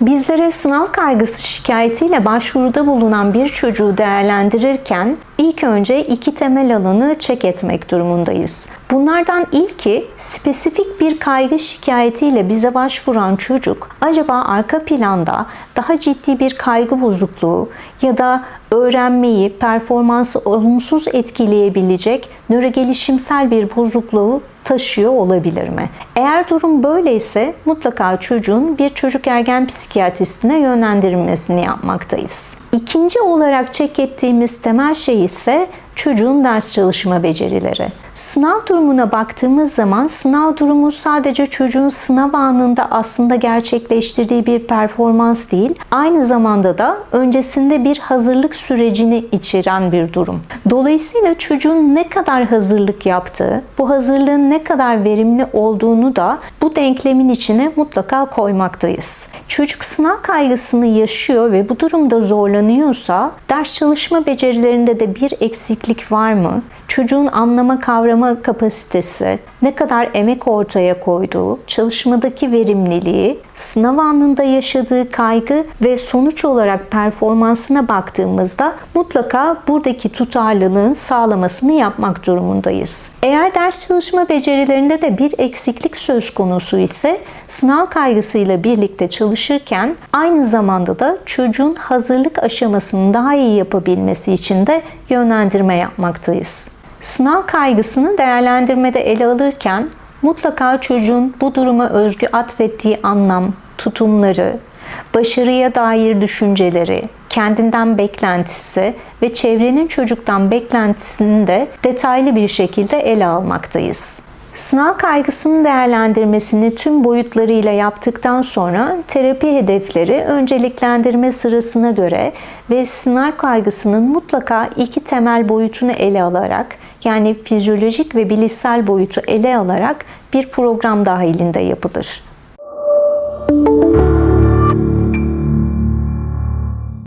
Bizlere sınav kaygısı şikayetiyle başvuruda bulunan bir çocuğu değerlendirirken ilk önce iki temel alanı çek etmek durumundayız. Bunlardan ilki spesifik bir kaygı şikayetiyle bize başvuran çocuk acaba arka planda daha ciddi bir kaygı bozukluğu ya da öğrenmeyi, performansı olumsuz etkileyebilecek nörogelişimsel bir bozukluğu taşıyor olabilir mi? Eğer durum böyleyse mutlaka çocuğun bir çocuk ergen psikiyatristine yönlendirilmesini yapmaktayız. İkinci olarak çek ettiğimiz temel şey ise çocuğun ders çalışma becerileri. Sınav durumuna baktığımız zaman sınav durumu sadece çocuğun sınav anında aslında gerçekleştirdiği bir performans değil, aynı zamanda da öncesinde bir hazırlık sürecini içeren bir durum. Dolayısıyla çocuğun ne kadar hazırlık yaptığı, bu hazırlığın ne kadar verimli olduğunu da bu denklemin içine mutlaka koymaktayız. Çocuk sınav kaygısını yaşıyor ve bu durumda zorlanıyorsa ders çalışma becerilerinde de bir eksiklik var mı? Çocuğun anlama kavrama kapasitesi, ne kadar emek ortaya koyduğu, çalışmadaki verimliliği, sınav anında yaşadığı kaygı ve sonuç olarak performansına baktığımızda mutlaka buradaki tutarlılığın sağlamasını yapmak durumundayız. Eğer ders çalışma becerilerinde de bir eksiklik söz konusu ise sınav kaygısıyla birlikte çalışırken aynı zamanda da çocuğun hazırlık aşamasını daha iyi yapabilmesi için de yönlendirme yapmaktayız. Sınav kaygısını değerlendirmede ele alırken mutlaka çocuğun bu duruma özgü atfettiği anlam, tutumları, başarıya dair düşünceleri, kendinden beklentisi ve çevrenin çocuktan beklentisini de detaylı bir şekilde ele almaktayız. Sınav kaygısının değerlendirmesini tüm boyutlarıyla yaptıktan sonra terapi hedefleri önceliklendirme sırasına göre ve sınav kaygısının mutlaka iki temel boyutunu ele alarak yani fizyolojik ve bilişsel boyutu ele alarak bir program dahilinde yapılır.